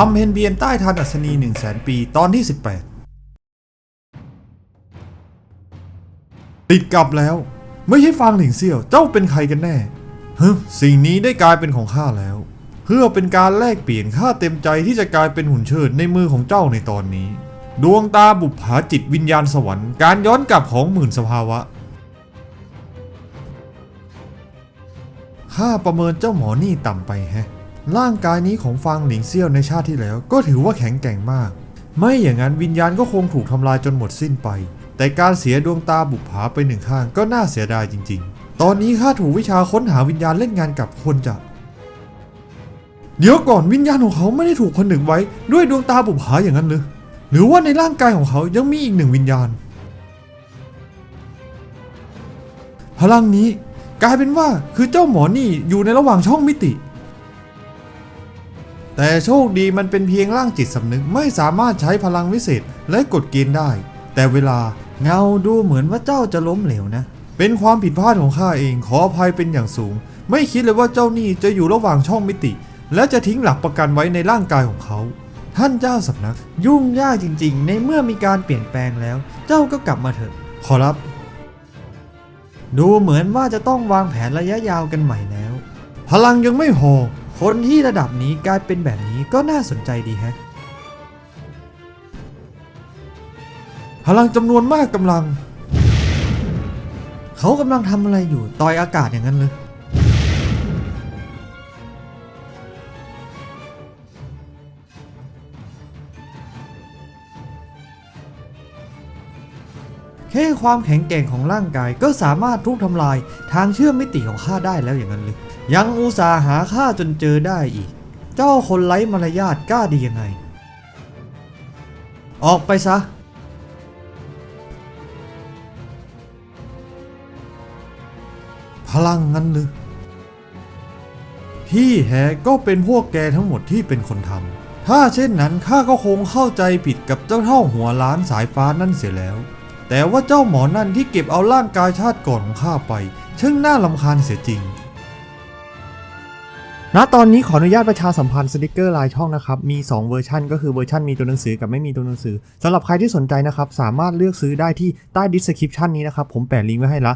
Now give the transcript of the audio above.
บำเพ็ญเบียนใต้ทานอัศนี1 0 0 0 0แสนปี ตอนที่ 18 ติดกลับแล้ว ไม่ใช่ฟางหลิงเซี่ยว เจ้าเป็นใครกันแน่ฮ้สิ่งนี้ได้กลายเป็นของข้าแล้ว เพื่อเป็นการแลกเปลี่ยนข้าเต็มใจที่จะกลายเป็นหุ่นเชิดในมือของเจ้าในตอนนี้ ดวงตาบุปผาจิตวิญญาณสวรรค์ การย้อนกลับของหมื่นสภาวะข้าประเมินเจ้าหมอนี่ต่ำไปแฮะ ร่างกายนี้ของฟางหลิงเซี่ยวในชาติที่แล้ว ก็ถือว่าแข็งแกร่งมาก ไม่อย่างนั้นวิญญาณก็คงถูกทำลายจนหมดสิ้นไป แต่การเสียดวงตาบุปผาไปหนึ่งข้างก็น่าเสียดายจริง ๆ ตอนนี้ข้าถูกวิชาค้นหาวิญญาณเล่นงานกับคนจะเดี๋ยวก่อนวิญญาณของเขาไม่ได้ถูกผนึกไว้ด้วยดวงตาบุปผาอย่างนั้นหรือหรือว่าในร่างกายของเขายังมีอีกหนึ่งวิญญาณ พลังนี้กลายเป็นว่าคือเจ้าหมอนี่อยู่ในระหว่างช่องมิติ แต่โชคดีมันเป็นเพียงร่างจิตสำนึกไม่สามารถใช้พลังวิเศษและกดเกณฑ์ได้ แต่เวลาเงาดูเหมือนว่าเจ้าจะล้มเหลวนะ เป็นความผิดพลาดของข้าเองขออภัยเป็นอย่างสูง ไม่คิดเลยว่าเจ้านี่จะอยู่ระหว่างช่องมิติ และจะทิ้งหลักประกันไว้ในร่างกายของเขา ท่านเจ้าสำนัก ยุ่งยากจริง ๆ ในเมื่อมีการเปลี่ยนแปลงแล้ว เจ้าก็กลับมาเถอะ ขอรับ ดูเหมือนว่าจะต้องวางแผนระยะยาวกันใหม่แล้ว พลังยังไม่พอ คนที่ระดับนี้กลายเป็นแบบนี้ก็น่าสนใจดีแฮะ พลังจำนวนมากกำลัง เขากำลังทำอะไรอยู่ต่อยอากาศอย่างนั้นเลย แค่ความแข็งแกร่งของร่างกายก็สามารถทุบทำลายทางเชื่อมมิติของข้าได้แล้วอย่างนั้นเลยยังอุตส่าห์หาข้าจนเจอได้อีก เจ้าคนไร้มารยาทกล้าดียังไง ออกไปซะพลังงั้นหรือที่แท้ก็เป็นพวกแกทั้งหมดที่เป็นคนทำถ้าเช่นนั้นข้าก็คงเข้าใจผิดกับเจ้าเท่าหัวล้านสายฟ้านั่นเสียแล้ว แต่ว่าเจ้าหมอนั่นที่เก็บเอาร่างกายชาติก่อนของข้าไปช่างน่าลำคาญเสียจริงณตอนนี้ขออนุญาตประชาสัมพันธ์สติกเกอร์ลายช่องนะครับ มี 2 เวอร์ชันก็คือเวอร์ชันมีตัวหนังสือกับไม่มีตัวหนังสือสำหรับใครที่สนใจนะครับ สามารถเลือกซื้อได้ที่ใต้ดิสคริปชันนี้นะครับ ผมแปะลิงก์ไว้ให้ละ